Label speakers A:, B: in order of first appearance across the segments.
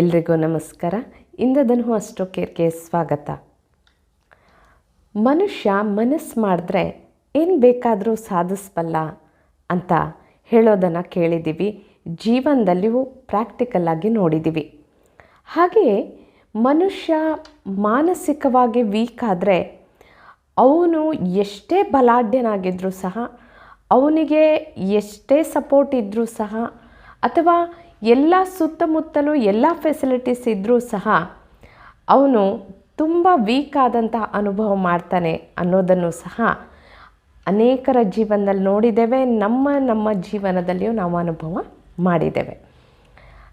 A: ಎಲ್ರಿಗೂ ನಮಸ್ಕಾರ. ಇಂದದನ್ನು ಅಷ್ಟೋ ಕೇರ್ಗೆ ಸ್ವಾಗತ. ಮನುಷ್ಯ ಮನಸ್ಸು ಮಾಡಿದ್ರೆ ಏನು ಬೇಕಾದರೂ ಸಾಧಿಸ್ಬಲ್ಲ ಅಂತ ಹೇಳೋದನ್ನು ಕೇಳಿದ್ದೀವಿ ಜೀವನದಲ್ಲಿಯೂ ಪ್ರಾಕ್ಟಿಕಲ್ಲಾಗಿ ನೋಡಿದ್ದೀವಿ ಹಾಗೆಯೇ ಮನುಷ್ಯ ಮಾನಸಿಕವಾಗಿ ವೀಕ್ ಆದರೆ ಅವನು ಎಷ್ಟೇ ಬಲಾಢ್ಯನಾಗಿದ್ದರೂ ಸಹ, ಅವನಿಗೆ ಎಷ್ಟೇ ಸಪೋರ್ಟ್ ಇದ್ದರೂ ಸಹ, ಅಥವಾ ಎಲ್ಲ ಸುತ್ತಮುತ್ತಲೂ ಎಲ್ಲ ಫೆಸಿಲಿಟೀಸ್ ಇದ್ದರೂ ಸಹ ಅವನು ತುಂಬ ವೀಕ್ ಆದಂತಹ ಅನುಭವ ಮಾಡ್ತಾನೆ ಅನ್ನೋದನ್ನು ಸಹ ಅನೇಕರ ಜೀವನದಲ್ಲಿ ನೋಡಿದ್ದೇವೆ. ನಮ್ಮ ನಮ್ಮ ಜೀವನದಲ್ಲಿಯೂ ನಾವು ಅನುಭವ ಮಾಡಿದ್ದೇವೆ.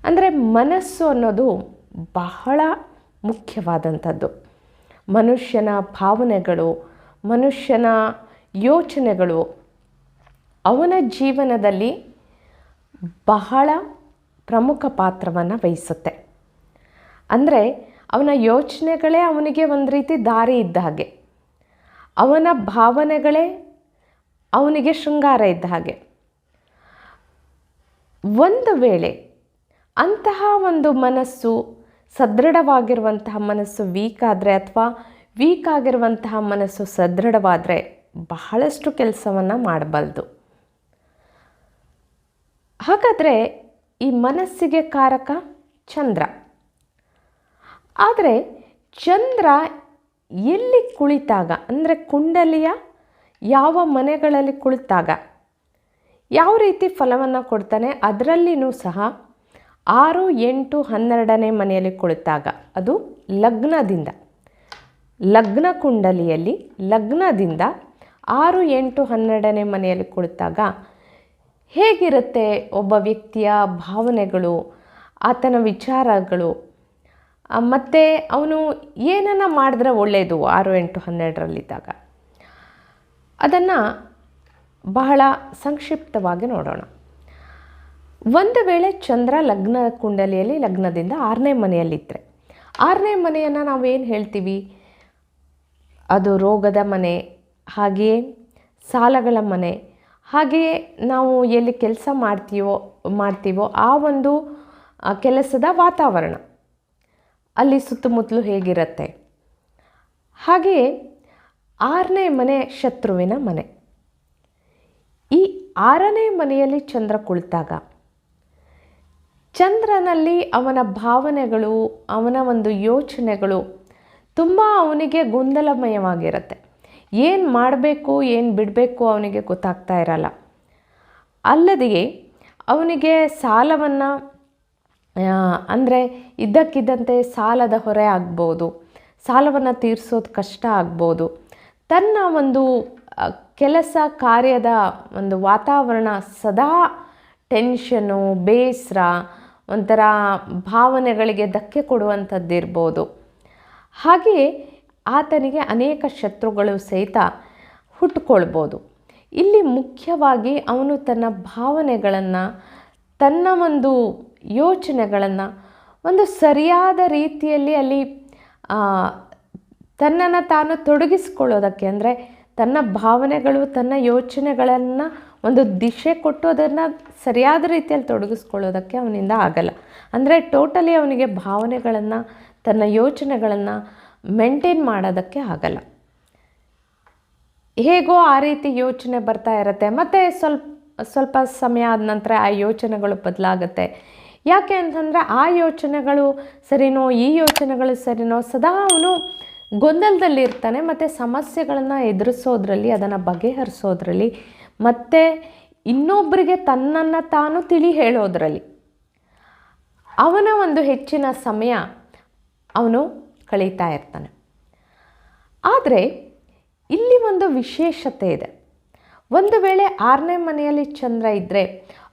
A: ಅಂದರೆ ಮನಸ್ಸು ಅನ್ನೋದು ಬಹಳ ಮುಖ್ಯವಾದಂಥದ್ದು. ಮನುಷ್ಯನ ಭಾವನೆಗಳು, ಮನುಷ್ಯನ ಯೋಚನೆಗಳು ಅವನ ಜೀವನದಲ್ಲಿ ಬಹಳ ಪ್ರಮುಖ ಪಾತ್ರವನ್ನು ವಹಿಸುತ್ತೆ. ಅಂದರೆ ಅವನ ಯೋಚನೆಗಳೇ ಅವನಿಗೆ ಒಂದು ರೀತಿ ದಾರಿ ಇದ್ದ ಹಾಗೆ. ಅವನ ಭಾವನೆಗಳೇ ಅವನಿಗೆ ಶೃಂಗಾರ ಇದ್ದ ಹಾಗೆ. ಒಂದು ವೇಳೆ ಅಂತಹ ಒಂದು ಮನಸ್ಸು ಸದೃಢವಾಗಿರುವಂತಹ ಮನಸ್ಸು ವೀಕ್ ಆದರೆ ಅಥವಾ ವೀಕ್ ಆಗಿರುವಂತಹ ಮನಸ್ಸು ಸದೃಢವಾದರೆ ಬಹಳಷ್ಟು ಕೆಲಸವನ್ನು ಮಾಡಬಲ್ದು ಹಾಗಾದರೆ ಈ ಮನಸ್ಸಿಗೆ ಕಾರಕ ಚಂದ್ರ. ಆದರೆ ಚಂದ್ರ ಎಲ್ಲಿ ಕುಳಿತಾಗ? ಅಂದರೆ ಕುಂಡಲಿಯ ಯಾವ ಮನೆಗಳಲ್ಲಿ ಕುಳಿತಾಗ? ಯಾವ ರೀತಿ ಫಲವನ್ನು ಕೊಡ್ತಾನೆ? ಅದರಲ್ಲಿನೂ ಸಹ ಆರು, ಎಂಟು, ಹನ್ನೆರಡನೇ ಮನೆಯಲ್ಲಿ ಕುಳಿತಾಗ. ಅದು ಲಗ್ನದಿಂದ. ಲಗ್ನ ಕುಂಡಲಿಯಲ್ಲಿ ಲಗ್ನದಿಂದ ಆರು, ಎಂಟು, ಹನ್ನೆರಡನೇ ಮನೆಯಲ್ಲಿ ಕುಳಿತಾಗ ಹೇಗಿರುತ್ತೆ ಒಬ್ಬ ವ್ಯಕ್ತಿಯ ಭಾವನೆಗಳು, ಆತನ ವಿಚಾರಗಳು? ಮತ್ತು ಅವನು ಏನನ್ನು ಮಾಡಿದ್ರೆ ಒಳ್ಳೆಯದು ಆರು ಎಂಟು ಹನ್ನೆರಡರಲ್ಲಿದ್ದಾಗ? ಅದನ್ನು ಬಹಳ ಸಂಕ್ಷಿಪ್ತವಾಗಿ ನೋಡೋಣ. ಒಂದು ವೇಳೆ ಚಂದ್ರ ಲಗ್ನ ಕುಂಡಲಿಯಲ್ಲಿ ಲಗ್ನದಿಂದ ಆರನೇ ಮನೆಯಲ್ಲಿದ್ದರೆ ಆರನೇ ಮನೆಯನ್ನು ಏನು ಹೇಳ್ತೀವಿ? ಅದು ರೋಗದ ಮನೆ, ಹಾಗೆಯೇ ಸಾಲಗಳ ಮನೆ ಹಾಗೆಯೇ ನಾವು ಎಲ್ಲಿ ಕೆಲಸ ಮಾಡ್ತೀವೋ ಮಾಡ್ತೀವೋ ಆ ಒಂದು ಕೆಲಸದ ವಾತಾವರಣ. ಅಲ್ಲಿ ಸುತ್ತಮುತ್ತಲು ಹೇಗಿರುತ್ತೆ? ಹಾಗೆಯೇ ಆರನೇ ಮನೆ ಶತ್ರುವಿನ ಮನೆ. ಈ ಆರನೇ ಮನೆಯಲ್ಲಿ ಚಂದ್ರ ಕುಳಿತಾಗ. ಚಂದ್ರನಲ್ಲಿ ಅವನ ಭಾವನೆಗಳು, ಅವನ ಒಂದು ಯೋಚನೆಗಳು ತುಂಬ ಅವನಿಗೆ ಗೊಂದಲಮಯವಾಗಿರುತ್ತೆ. ಏನು ಮಾಡಬೇಕು, ಏನು ಬಿಡಬೇಕು ಅವನಿಗೆ ಗೊತ್ತಾಗ್ತಾ ಇರಲ್ಲ. ಅಲ್ಲದೆಯೇ ಅವನಿಗೆ ಸಾಲವನ್ನು ಅಂದರೆ ಇದ್ದಕ್ಕಿದ್ದಂತೆ ಸಾಲದ ಹೊರೆ ಆಗ್ಬೋದು, ಸಾಲವನ್ನು ತೀರಿಸೋದು ಕಷ್ಟ ಆಗ್ಬೋದು. ತನ್ನ ಒಂದು ಕೆಲಸ ಕಾರ್ಯದ ಒಂದು ವಾತಾವರಣ ಸದಾ ಟೆನ್ಷನು, ಬೇಸರ, ಒಂಥರ ಭಾವನೆಗಳಿಗೆ ಧಕ್ಕೆ ಕೊಡುವಂಥದ್ದಿರ್ಬೋದು. ಹಾಗೆಯೇ ಆತನಿಗೆ ಅನೇಕ ಶತ್ರುಗಳು ಸಹಿತ ಹುಟ್ಟುಕೊಳ್ಬೋದು. ಇಲ್ಲಿ ಮುಖ್ಯವಾಗಿ ಅವನು ತನ್ನ ಭಾವನೆಗಳನ್ನು, ತನ್ನ ಒಂದು ಯೋಚನೆಗಳನ್ನು ಒಂದು ಸರಿಯಾದ ರೀತಿಯಲ್ಲಿ ಅಲ್ಲಿ ತನ್ನನ್ನು ತಾನು ತೊಡಗಿಸ್ಕೊಳ್ಳೋದಕ್ಕೆ ಅಂದರೆ ತನ್ನ ಭಾವನೆಗಳು, ತನ್ನ ಯೋಚನೆಗಳನ್ನು ಒಂದು ದಿಶೆ ಕೊಟ್ಟು ಅದನ್ನು ಸರಿಯಾದ ರೀತಿಯಲ್ಲಿ ತೊಡಗಿಸ್ಕೊಳ್ಳೋದಕ್ಕೆ ಅವನಿಂದ ಆಗಲ್ಲ. ಅಂದರೆ ಟೋಟಲಿ ಅವನಿಗೆ ಭಾವನೆಗಳನ್ನು, ತನ್ನ ಯೋಚನೆಗಳನ್ನು ಮೇಂಟೈನ್ ಮಾಡೋದಕ್ಕೆ ಆಗಲ್ಲ. ಹೇಗೋ ಆ ರೀತಿ ಯೋಚನೆ ಬರ್ತಾ ಇರುತ್ತೆ. ಮತ್ತು ಸ್ವಲ್ಪ ಸ್ವಲ್ಪ ಸಮಯ ಆದ ನಂತರ ಆ ಯೋಚನೆಗಳು ಬದಲಾಗುತ್ತೆ. ಯಾಕೆ ಅಂತಂದರೆ ಆ ಯೋಚನೆಗಳು ಸರಿನೋ, ಈ ಯೋಚನೆಗಳು ಸರಿನೋ ಸದಾ ಅವನು ಗೊಂದಲದಲ್ಲಿರ್ತಾನೆ ಮತ್ತು ಸಮಸ್ಯೆಗಳನ್ನು ಎದುರಿಸೋದ್ರಲ್ಲಿ, ಅದನ್ನು ಬಗೆಹರಿಸೋದ್ರಲ್ಲಿ, ಮತ್ತು ಇನ್ನೊಬ್ಬರಿಗೆ ತನ್ನನ್ನು ತಾನು ತಿಳಿ ಹೇಳೋದ್ರಲ್ಲಿ ಅವನ ಒಂದು ಹೆಚ್ಚಿನ ಸಮಯ ಅವನು ಕಳೀತಾ ಇರ್ತಾನೆ. ಆದರೆ ಇಲ್ಲಿ ಒಂದು ವಿಶೇಷತೆ ಇದೆ. ಒಂದು ವೇಳೆ ಆರನೇ ಮನೆಯಲ್ಲಿ ಚಂದ್ರ ಇದ್ದರೆ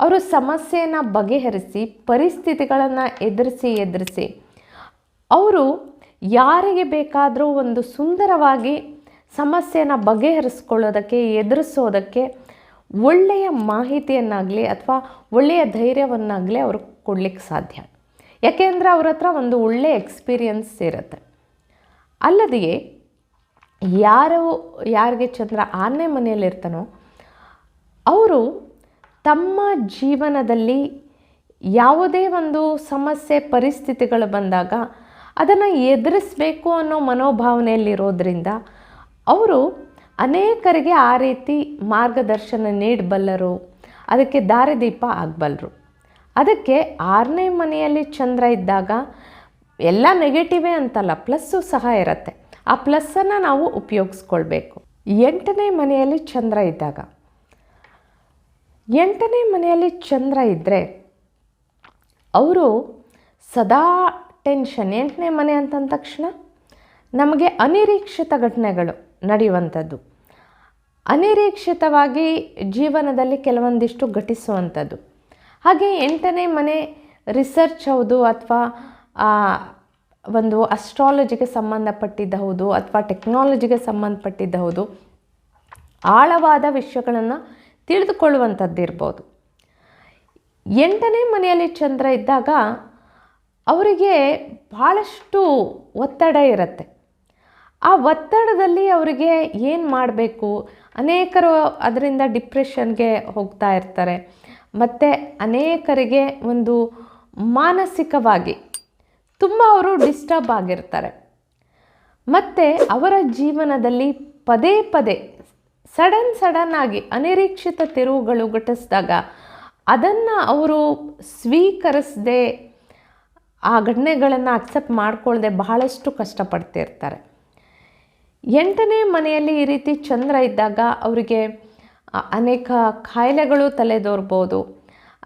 A: ಅವರು ಸಮಸ್ಯೆಯನ್ನು ಬಗೆಹರಿಸಿ, ಪರಿಸ್ಥಿತಿಗಳನ್ನು ಎದುರಿಸಿ ಎದುರಿಸಿ ಅವರು ಯಾರಿಗೆ ಬೇಕಾದರೂ ಒಂದು ಸುಂದರವಾಗಿ ಸಮಸ್ಯೆಯನ್ನು ಬಗೆಹರಿಸ್ಕೊಳ್ಳೋದಕ್ಕೆ, ಎದುರಿಸೋದಕ್ಕೆ ಒಳ್ಳೆಯ ಮಾಹಿತಿಯನ್ನಾಗಲಿ ಅಥವಾ ಒಳ್ಳೆಯ ಧೈರ್ಯವನ್ನಾಗಲಿ ಅವರು ಕೊಡಲಿಕ್ಕೆ ಸಾಧ್ಯ. ಯಾಕೆಂದರೆ ಅವ್ರ ಹತ್ರ ಒಂದು ಒಳ್ಳೆಯ ಎಕ್ಸ್ಪೀರಿಯನ್ಸ್ ಇರುತ್ತೆ. ಅಲ್ಲದೆಯೇ ಯಾರು ಯಾರಿಗೆ ಚಂದ್ರ ಆರನೇ ಮನೆಯಲ್ಲಿರ್ತಾನೋ ಅವರು ತಮ್ಮ ಜೀವನದಲ್ಲಿ ಯಾವುದೇ ಒಂದು ಸಮಸ್ಯೆ, ಪರಿಸ್ಥಿತಿಗಳು ಬಂದಾಗ ಅದನ್ನು ಎದುರಿಸಬೇಕು ಅನ್ನೋ ಮನೋಭಾವನೆಯಲ್ಲಿರೋದ್ರಿಂದ ಅವರು ಅನೇಕರಿಗೆ ಆ ರೀತಿ ಮಾರ್ಗದರ್ಶನ ನೀಡಬಲ್ಲರು, ಅದಕ್ಕೆ ದಾರಿದೀಪ ಆಗಬಲ್ಲರು. ಅದಕ್ಕೆ ಆರನೇ ಮನೆಯಲ್ಲಿ ಚಂದ್ರ ಇದ್ದಾಗ ಎಲ್ಲ ನೆಗೆಟಿವೇ ಅಂತಲ್ಲ, ಪ್ಲಸ್ಸು ಸಹ ಇರುತ್ತೆ. ಆ ಪ್ಲಸ್ಸನ್ನು ನಾವು ಉಪಯೋಗಿಸ್ಕೊಳ್ಬೇಕು. ಎಂಟನೇ ಮನೆಯಲ್ಲಿ ಚಂದ್ರ ಇದ್ದಾಗ, ಎಂಟನೇ ಮನೆಯಲ್ಲಿ ಚಂದ್ರ ಇದ್ದರೆ ಅವರು ಸದಾ ಟೆನ್ಷನ್ ಎಂಟನೇ ಮನೆ ಅಂತಂದ ತಕ್ಷಣ ನಮಗೆ ಅನಿರೀಕ್ಷಿತ ಘಟನೆಗಳು ನಡೆಯುವಂಥದ್ದು. ಅನಿರೀಕ್ಷಿತವಾಗಿ ಜೀವನದಲ್ಲಿ ಕೆಲವೊಂದಿಷ್ಟು ಘಟಿಸುವಂಥದ್ದು. ಹಾಗೆ ಎಂಟನೇ ಮನೆ ರಿಸರ್ಚ್ ಹೌದು ಅಥವಾ ಒಂದು ಅಸ್ಟ್ರಾಲಜಿಗೆ ಸಂಬಂಧಪಟ್ಟಿದ್ದ ಹೌದು ಅಥವಾ ಟೆಕ್ನಾಲಜಿಗೆ ಸಂಬಂಧಪಟ್ಟಿದ್ದ ಹೌದು ಆಳವಾದ ವಿಷಯಗಳನ್ನು ತಿಳಿದುಕೊಳ್ಳುವಂಥದ್ದಿರ್ಬೋದು. ಎಂಟನೇ ಮನೆಯಲ್ಲಿ ಚಂದ್ರ ಇದ್ದಾಗ ಅವರಿಗೆ ಭಾಳಷ್ಟು ಒತ್ತಡ ಇರುತ್ತೆ. ಆ ಒತ್ತಡದಲ್ಲಿ ಅವರಿಗೆ ಏನು ಮಾಡಬೇಕು? ಅನೇಕರು ಅದರಿಂದ ಡಿಪ್ರೆಷನ್ಗೆ ಹೋಗ್ತಾ ಇರ್ತಾರೆ. ಮತ್ತು ಅನೇಕರಿಗೆ ಒಂದು ಮಾನಸಿಕವಾಗಿ ತುಂಬ ಅವರು ಡಿಸ್ಟರ್ಬ್ ಆಗಿರ್ತಾರೆ. ಮತ್ತು ಅವರ ಜೀವನದಲ್ಲಿ ಪದೇ ಪದೇ ಸಡನ್ ಸಡನ್ ಆಗಿ ಅನಿರೀಕ್ಷಿತ ತಿರುವುಗಳು ಘಟಿಸಿದಾಗ ಅದನ್ನು ಅವರು ಸ್ವೀಕರಿಸದೆ ಆ ಘಟನೆಗಳನ್ನು ಅಕ್ಸೆಪ್ಟ್ ಮಾಡ್ಕೊಳ್ಳದೆ ಬಹಳಷ್ಟು ಕಷ್ಟಪಡ್ತಿರ್ತಾರೆ. ಎಂಟನೇ ಮನೆಯಲ್ಲಿ ಈ ರೀತಿ ಚಂದ್ರ ಇದ್ದಾಗ ಅವರಿಗೆ ಅನೇಕ ಕಾಯಿಲೆಗಳು ತಲೆದೋರ್ಬೋದು.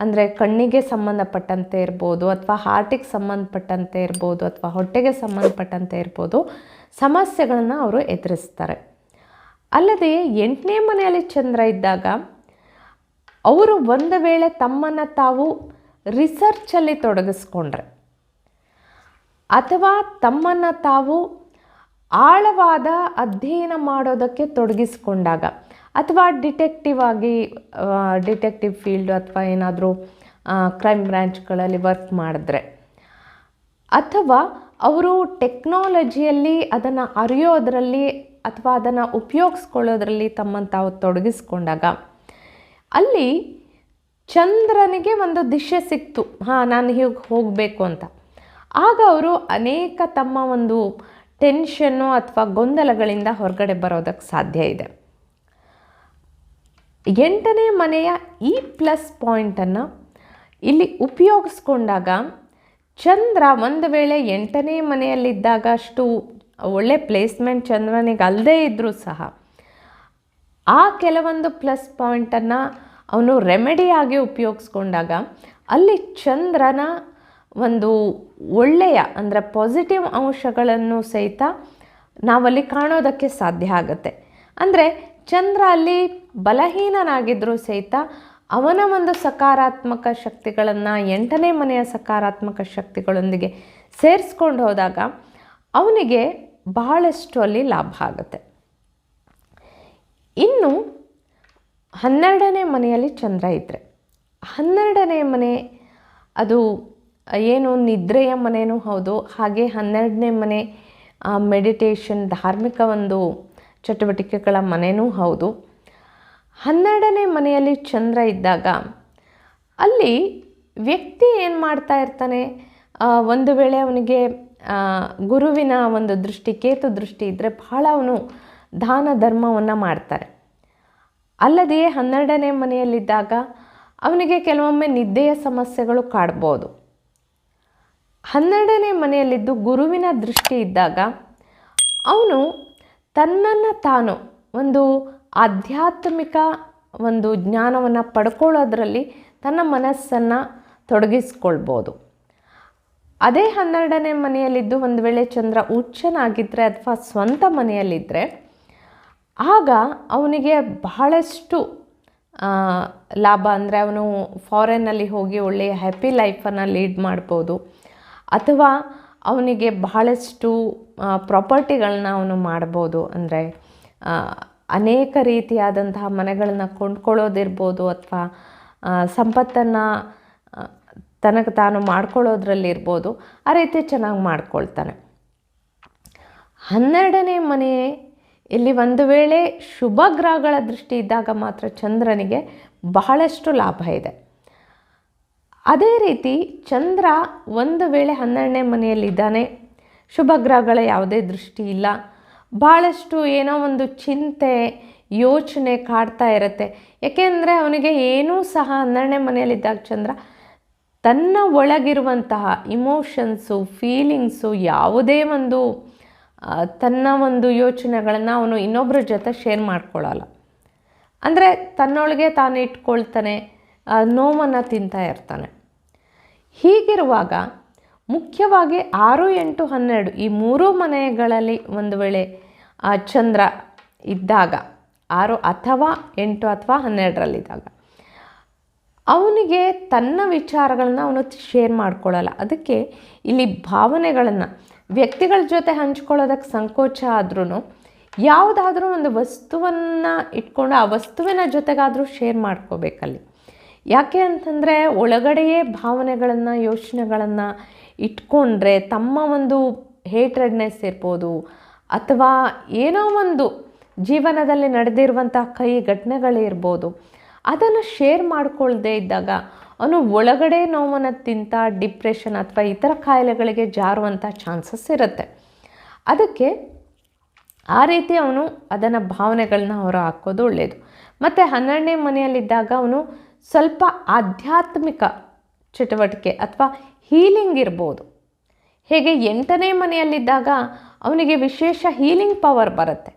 A: ಅಂದರೆ ಕಣ್ಣಿಗೆ ಸಂಬಂಧಪಟ್ಟಂತೆ ಇರ್ಬೋದು ಅಥವಾ ಹಾರ್ಟಿಗೆ ಸಂಬಂಧಪಟ್ಟಂತೆ ಇರ್ಬೋದು ಅಥವಾ ಹೊಟ್ಟೆಗೆ ಸಂಬಂಧಪಟ್ಟಂತೆ ಇರ್ಬೋದು ಸಮಸ್ಯೆಗಳನ್ನು ಅವರು ಎದುರಿಸ್ತಾರೆ. ಅಲ್ಲದೆ ಎಂಟನೇ ಮನೆಯಲ್ಲಿ ಚಂದ್ರ ಇದ್ದಾಗ ಅವರು ಒಂದು ವೇಳೆ ತಮ್ಮನ್ನು ತಾವು ರಿಸರ್ಚಲ್ಲಿ ತೊಡಗಿಸ್ಕೊಂಡ್ರೆ ಅಥವಾ ತಮ್ಮನ್ನು ತಾವು ಆಳವಾದ ಅಧ್ಯಯನ ಮಾಡೋದಕ್ಕೆ ತೊಡಗಿಸ್ಕೊಂಡಾಗ ಅಥವಾ ಡಿಟೆಕ್ಟಿವ್ ಆಗಿ ಡಿಟೆಕ್ಟಿವ್ ಫೀಲ್ಡ್ ಅಥವಾ ಏನಾದರೂ ಕ್ರೈಮ್ ಬ್ರ್ಯಾಂಚ್ಗಳಲ್ಲಿ ವರ್ಕ್ ಮಾಡಿದ್ರೆ. ಅಥವಾ ಅವರು ಟೆಕ್ನಾಲಜಿಯಲ್ಲಿ ಅದನ್ನು ಅರಿಯೋದರಲ್ಲಿ ಅಥವಾ ಅದನ್ನು ಉಪಯೋಗಿಸ್ಕೊಳ್ಳೋದ್ರಲ್ಲಿ ತಮ್ಮನ್ನು ತಾವು ತೊಡಗಿಸ್ಕೊಂಡಾಗ, ಅಲ್ಲಿ ಚಂದ್ರನಿಗೆ ಒಂದು ದಿಶೆ ಸಿಕ್ತು. ಹಾಂ, ನಾನು ಹೀಗೆ ಹೋಗಬೇಕು ಅಂತ. ಆಗ ಅವರು ಅನೇಕ ತಮ್ಮ ಒಂದು ಟೆನ್ಷನ್ನು ಅಥವಾ ಗೊಂದಲಗಳಿಂದ ಹೊರಗಡೆ ಬರೋದಕ್ಕೆ ಸಾಧ್ಯ ಇದೆ. ಎಂಟನೇ ಮನೆಯ ಈ ಪ್ಲಸ್ ಪಾಯಿಂಟನ್ನು ಇಲ್ಲಿ ಉಪಯೋಗಿಸ್ಕೊಂಡಾಗ ಚಂದ್ರ ಒಂದು ವೇಳೆ ಎಂಟನೇ ಮನೆಯಲ್ಲಿದ್ದಾಗ ಅಷ್ಟು ಒಳ್ಳೆ ಪ್ಲೇಸ್ಮೆಂಟ್ ಚಂದ್ರನಿಗೆ ಅಲ್ಲದೇ ಇದ್ದರೂ ಸಹ ಆ ಕೆಲವೊಂದು ಪ್ಲಸ್ ಪಾಯಿಂಟನ್ನು ಅವನು ರೆಮಿಡಿಯಾಗಿ ಉಪಯೋಗಿಸ್ಕೊಂಡಾಗ ಅಲ್ಲಿ ಚಂದ್ರನ ಒಂದು ಒಳ್ಳೆಯ ಅಂದರೆ ಪಾಸಿಟಿವ್ ಅಂಶಗಳನ್ನು ಸಹಿತ ನಾವಲ್ಲಿ ಕಾಣೋದಕ್ಕೆ ಸಾಧ್ಯ ಆಗುತ್ತೆ. ಅಂದರೆ ಚಂದ್ರ ಅಲ್ಲಿ ಬಲಹೀನನಾಗಿದ್ದರೂ ಸಹಿತ ಅವನ ಒಂದು ಸಕಾರಾತ್ಮಕ ಶಕ್ತಿಗಳನ್ನು ಎಂಟನೇ ಮನೆಯ ಸಕಾರಾತ್ಮಕ ಶಕ್ತಿಗಳೊಂದಿಗೆ ಸೇರಿಸ್ಕೊಂಡು ಹೋದಾಗ ಅವನಿಗೆ ಬಹಳಷ್ಟು ಅಲ್ಲಿ ಲಾಭ ಆಗುತ್ತೆ. ಇನ್ನು ಹನ್ನೆರಡನೇ ಮನೆಯಲ್ಲಿ ಚಂದ್ರ ಇದ್ದರೆ ಹನ್ನೆರಡನೇ ಮನೆ ಅದು ಏನು ನಿದ್ರೆಯ ಮನೆಯೂ ಹೌದು, ಹಾಗೆ ಹನ್ನೆರಡನೇ ಮನೆ ಮೆಡಿಟೇಷನ್ ಧಾರ್ಮಿಕ ಒಂದು ಚಟುವಟಿಕೆಗಳ ಮನೆಯೂ ಹೌದು. ಹನ್ನೆರಡನೇ ಮನೆಯಲ್ಲಿ ಚಂದ್ರ ಇದ್ದಾಗ ಅಲ್ಲಿ ವ್ಯಕ್ತಿ ಏನು ಮಾಡ್ತಾ ಇರ್ತಾನೆ? ಒಂದು ವೇಳೆ ಅವನಿಗೆ ಗುರುವಿನ ಒಂದು ದೃಷ್ಟಿ, ಕೇತು ದೃಷ್ಟಿ ಇದ್ದರೆ ಬಹಳ ಅವನು ದಾನ ಧರ್ಮವನ್ನು ಮಾಡ್ತಾರೆ. ಅಲ್ಲದೆಯೇ ಹನ್ನೆರಡನೇ ಮನೆಯಲ್ಲಿದ್ದಾಗ ಅವನಿಗೆ ಕೆಲವೊಮ್ಮೆ ನಿದ್ದೆಯ ಸಮಸ್ಯೆಗಳು ಕಾಡ್ಬೋದು. ಹನ್ನೆರಡನೇ ಮನೆಯಲ್ಲಿದ್ದು ಗುರುವಿನ ದೃಷ್ಟಿ ಇದ್ದಾಗ ಅವನು ತನ್ನನ್ನು ತಾನು ಒಂದು ಆಧ್ಯಾತ್ಮಿಕ ಒಂದು ಜ್ಞಾನವನ್ನು ಪಡ್ಕೊಳ್ಳೋದ್ರಲ್ಲಿ ತನ್ನ ಮನಸ್ಸನ್ನು ತೊಡಗಿಸ್ಕೊಳ್ಬೋದು. ಅದೇ ಹನ್ನೆರಡನೇ ಮನೆಯಲ್ಲಿದ್ದು ಒಂದು ವೇಳೆ ಚಂದ್ರ ಉಚ್ಚನಾಗಿದ್ದರೆ ಅಥವಾ ಸ್ವಂತ ಮನೆಯಲ್ಲಿದ್ದರೆ ಆಗ ಅವನಿಗೆ ಬಹಳಷ್ಟು ಲಾಭ ಅಂದರೆ ಅವನು ಫಾರಿನ್ನಲ್ಲಿ ಹೋಗಿ ಒಳ್ಳೆಯ ಹ್ಯಾಪಿ ಲೈಫನ್ನು ಲೀಡ್ ಮಾಡ್ಬೋದು. ಅಥವಾ ಅವನಿಗೆ ಬಹಳಷ್ಟು ಪ್ರಾಪರ್ಟಿಗಳನ್ನ ಅವನು ಮಾಡ್ಬೋದು. ಅಂದರೆ ಅನೇಕ ರೀತಿಯಾದಂತಹ ಮನೆಗಳನ್ನ ಕೊಂಡ್ಕೊಳ್ಳೋದಿರ್ಬೋದು ಅಥವಾ ಸಂಪತ್ತನ್ನು ತನಗೆ ತಾನು ಮಾಡ್ಕೊಳ್ಳೋದ್ರಲ್ಲಿರ್ಬೋದು. ಆ ರೀತಿ ಚೆನ್ನಾಗಿ ಮಾಡ್ಕೊಳ್ತಾನೆ. ಹನ್ನೆರಡನೇ ಮನೆ, ಇಲ್ಲಿ ಒಂದು ವೇಳೆ ಶುಭ ಗ್ರಹಗಳ ದೃಷ್ಟಿ ಇದ್ದಾಗ ಮಾತ್ರ ಚಂದ್ರನಿಗೆ ಬಹಳಷ್ಟು ಲಾಭ ಇದೆ. ಅದೇ ರೀತಿ ಚಂದ್ರ ಒಂದು ವೇಳೆ ಹನ್ನೆರಡನೇ ಮನೆಯಲ್ಲಿದ್ದಾನೆ ಶುಭ ಗ್ರಹಗಳ ಯಾವುದೇ ದೃಷ್ಟಿ ಇಲ್ಲ. ಭಾಳಷ್ಟು ಏನೋ ಒಂದು ಚಿಂತೆ, ಯೋಚನೆ ಕಾಡ್ತಾ ಇರುತ್ತೆ. ಏಕೆಂದರೆ ಅವನಿಗೆ ಏನೂ ಸಹ ಹನ್ನೆರಡನೇ ಮನೆಯಲ್ಲಿದ್ದಾಗ ಚಂದ್ರ ತನ್ನ ಒಳಗಿರುವಂತಹ ಇಮೋಷನ್ಸು ಫೀಲಿಂಗ್ಸು ಯಾವುದೇ ಒಂದು ತನ್ನ ಒಂದು ಯೋಚನೆಗಳನ್ನು ಅವನು ಇನ್ನೊಬ್ಬರ ಜೊತೆ ಶೇರ್ ಮಾಡ್ಕೊಳ್ಳಲ್ಲ. ಅಂದರೆ ತನ್ನೊಳಗೆ ತಾನು ಇಟ್ಕೊಳ್ತಾನೆ ನೋವನ್ನು ತಿಂತಾ ಇರ್ತಾನೆ. ಹೀಗಿರುವಾಗ ಮುಖ್ಯವಾಗಿ ಆರು ಎಂಟು ಹನ್ನೆರಡು ಈ ಮೂರು ಮನೆಗಳಲ್ಲಿ ಒಂದು ವೇಳೆ ಚಂದ್ರ ಇದ್ದಾಗ, ಆರು ಅಥವಾ ಎಂಟು ಅಥವಾ ಹನ್ನೆರಡರಲ್ಲಿದ್ದಾಗ, ಅವನಿಗೆ ತನ್ನ ವಿಚಾರಗಳನ್ನ ಅವನು ಶೇರ್ ಮಾಡ್ಕೊಳ್ಳಲ್ಲ. ಅದಕ್ಕೆ ಇಲ್ಲಿ ಭಾವನೆಗಳನ್ನು, ವ್ಯಕ್ತಿಗಳ ಜೊತೆ ಹಂಚ್ಕೊಳ್ಳೋದಕ್ಕೆ ಸಂಕೋಚ ಆದ್ರೂ ಯಾವುದಾದ್ರೂ ಒಂದು ವಸ್ತುವನ್ನು ಇಟ್ಕೊಂಡು ಆ ವಸ್ತುವಿನ ಜೊತೆಗಾದರೂ ಶೇರ್ ಮಾಡ್ಕೋಬೇಕಲ್ಲಿ. ಯಾಕೆ ಅಂತಂದರೆ ಒಳಗಡೆಯೇ ಭಾವನೆಗಳನ್ನು, ಯೋಚನೆಗಳನ್ನು ಇಟ್ಕೊಂಡ್ರೆ ತಮ್ಮ ಒಂದು ಹೇಟ್ರೆಡ್ನೆಸ್ ಇರ್ಬೋದು ಅಥವಾ ಏನೋ ಒಂದು ಜೀವನದಲ್ಲಿ ನಡೆದಿರುವಂಥ ಕೈ ಘಟನೆಗಳಿರ್ಬೋದು ಅದನ್ನು ಶೇರ್ ಮಾಡಿಕೊಳ್ಳದೆ ಇದ್ದಾಗ ಅವನು ಒಳಗಡೆ ನೋವನ್ನು ತಿಂತ ಡಿಪ್ರೆಷನ್ ಅಥವಾ ಇತರ ಕಾಯಿಲೆಗಳಿಗೆ ಜಾರುವಂಥ ಚಾನ್ಸಸ್ ಇರುತ್ತೆ. ಅದಕ್ಕೆ ಆ ರೀತಿ ಅವನು ಅದನ್ನು ಭಾವನೆಗಳನ್ನ ಹೊರ ಹಾಕೋದು ಒಳ್ಳೆಯದು ಮತ್ತು ಹನ್ನೆರಡನೇ ಮನೆಯಲ್ಲಿದ್ದಾಗ ಅವನು ಸ್ವಲ್ಪ ಆಧ್ಯಾತ್ಮಿಕ ಚಟುವಟಿಕೆ ಅಥವಾ ಹೀಲಿಂಗ್ ಇರ್ಬೋದು. ಹೇಗೆ ಎಂಟನೇ ಮನೆಯಲ್ಲಿದ್ದಾಗ ಅವನಿಗೆ ವಿಶೇಷ ಹೀಲಿಂಗ್ ಪವರ್ ಬರುತ್ತೆ.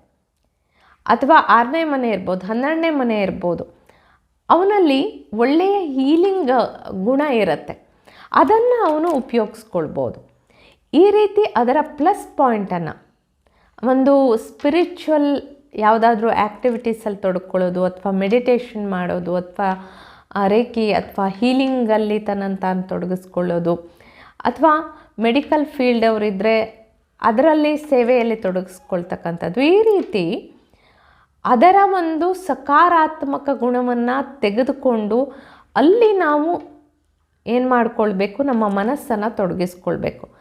A: ಅಥವಾ ಆರನೇ ಮನೆ ಇರ್ಬೋದು, ಹನ್ನೆರಡನೇ ಮನೆ ಇರ್ಬೋದು. ಅವನಲ್ಲಿ ಒಳ್ಳೆಯ ಹೀಲಿಂಗ್ ಗುಣ ಇರುತ್ತೆ. ಅದನ್ನು ಅವನು ಉಪಯೋಗಿಸ್ಕೊಳ್ಬೋದು. ಈ ರೀತಿ ಅದರ ಪ್ಲಸ್ ಪಾಯಿಂಟನ್ನು ಒಂದು ಸ್ಪಿರಿಚುವಲ್ ಯಾವುದಾದ್ರೂ ಆ್ಯಕ್ಟಿವಿಟೀಸಲ್ಲಿ ತೊಡ್ಕೊಳ್ಳೋದು ಅಥವಾ ಮೆಡಿಟೇಷನ್ ಮಾಡೋದು ಅಥವಾ ರೇಖಿ ಅಥವಾ ಹೀಲಿಂಗಲ್ಲಿ ತನ್ನ ತಾನು ತೊಡಗಿಸ್ಕೊಳ್ಳೋದು. ಅಥವಾ ಮೆಡಿಕಲ್ ಫೀಲ್ಡ್ ಅವರಿದ್ದರೆ ಅದರಲ್ಲಿ ಸೇವೆಯಲ್ಲಿ ತೊಡಗಿಸ್ಕೊಳ್ತಕ್ಕಂಥದ್ದು. ಈ ರೀತಿ ಅದರ ಒಂದು ಸಕಾರಾತ್ಮಕ ಗುಣವನ್ನು ತೆಗೆದುಕೊಂಡು ಅಲ್ಲಿ ನಾವು ಏನು ಮಾಡಿಕೊಳ್ಬೇಕು? ನಮ್ಮ ಮನಸ್ಸನ್ನು ತೊಡಗಿಸ್ಕೊಳ್ಬೇಕು.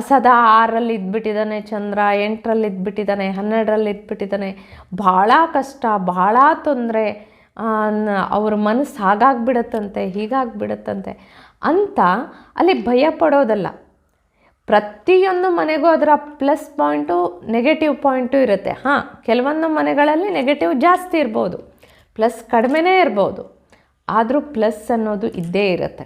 A: ಸದಾ ಆರಲ್ಲಿ ಇದ್ಬಿಟ್ಟಿದ್ದಾನೆ ಚಂದ್ರ ಎಂಟರಲ್ಲಿ ಇದ್ಬಿಟ್ಟಿದ್ದಾನೆ ಹನ್ನೆರಡರಲ್ಲಿ ಇದ್ಬಿಟ್ಟಿದ್ದಾನೆ. ಭಾಳ ಕಷ್ಟ, ಭಾಳ ತೊಂದರೆ. ಅವ್ರ ಮನಸ್ಸು ಹಾಗಾಗ್ಬಿಡತ್ತಂತೆ, ಹೀಗಾಗ್ಬಿಡತ್ತಂತೆ ಅಂತ ಅಲ್ಲಿ ಭಯ ಪಡೋದಲ್ಲ. ಪ್ರತಿಯೊಂದು ಮನೆಗೂ ಅದರ ಪ್ಲಸ್ ಪಾಯಿಂಟು ನೆಗೆಟಿವ್ ಪಾಯಿಂಟು ಇರುತ್ತೆ. ಹಾಂ, ಕೆಲವೊಂದು ಮನೆಗಳಲ್ಲಿ ನೆಗೆಟಿವ್ ಜಾಸ್ತಿ ಇರ್ಬೋದು ಪ್ಲಸ್ ಕಡಿಮೆನೇ ಇರ್ಬೋದು, ಆದರೂ ಪ್ಲಸ್ ಅನ್ನೋದು ಇದ್ದೇ ಇರುತ್ತೆ.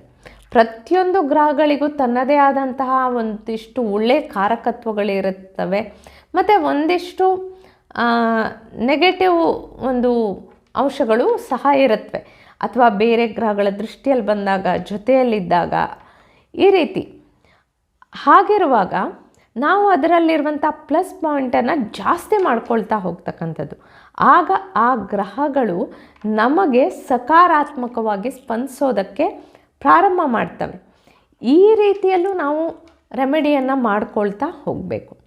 A: ಪ್ರತಿಯೊಂದು ಗ್ರಹಗಳಿಗೂ ತನ್ನದೇ ಆದಂತಹ ಒಂದಿಷ್ಟು ಒಳ್ಳೆಯ ಕಾರಕತ್ವಗಳಿರುತ್ತವೆ. ಮತ್ತು ಒಂದಿಷ್ಟು ನೆಗೆಟಿವ್ ಒಂದು ಅಂಶಗಳು ಸಹ ಇರುತ್ತವೆ ಅಥವಾ ಬೇರೆ ಗ್ರಹಗಳ ದೃಷ್ಟಿಯಲ್ಲಿ ಬಂದಾಗ, ಜೊತೆಯಲ್ಲಿದ್ದಾಗ ಈ ರೀತಿ. ಹಾಗಿರುವಾಗ ನಾವು ಅದರಲ್ಲಿರುವಂಥ ಪ್ಲಸ್ ಪಾಯಿಂಟನ್ನು ಜಾಸ್ತಿ ಮಾಡ್ಕೊಳ್ತಾ ಹೋಗ್ತಕ್ಕಂಥದ್ದು. ಆಗ ಆ ಗ್ರಹಗಳು ನಮಗೆ ಸಕಾರಾತ್ಮಕವಾಗಿ ಸ್ಪಂದಿಸೋದಕ್ಕೆ ಪ್ರಾರಂಭ ಮಾಡ್ತವೆ. ಈ ರೀತಿಯಲ್ಲೂ ನಾವು ರೆಮಿಡಿಯನ್ನು ಮಾಡ್ಕೊಳ್ತಾ ಹೋಗಬೇಕು.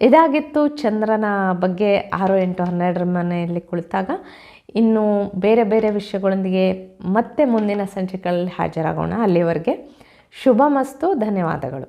A: ಇದಾಗಿತ್ತು ಚಂದ್ರನ ಬಗ್ಗೆ ಆರು ಎಂಟು ಹನ್ನೆರಡರ ಮನೆಯಲ್ಲಿ ಕುಳಿತಾಗ ಇನ್ನು ಬೇರೆ ಬೇರೆ ವಿಷಯಗಳೊಂದಿಗೆ ಮತ್ತೆ ಮುಂದಿನ ಸಂಚಿಕೆಗಳಲ್ಲಿ ಹಾಜರಾಗೋಣ. ಅಲ್ಲಿವರೆಗೆ ಶುಭ ಮಸ್ತು ಧನ್ಯವಾದಗಳು.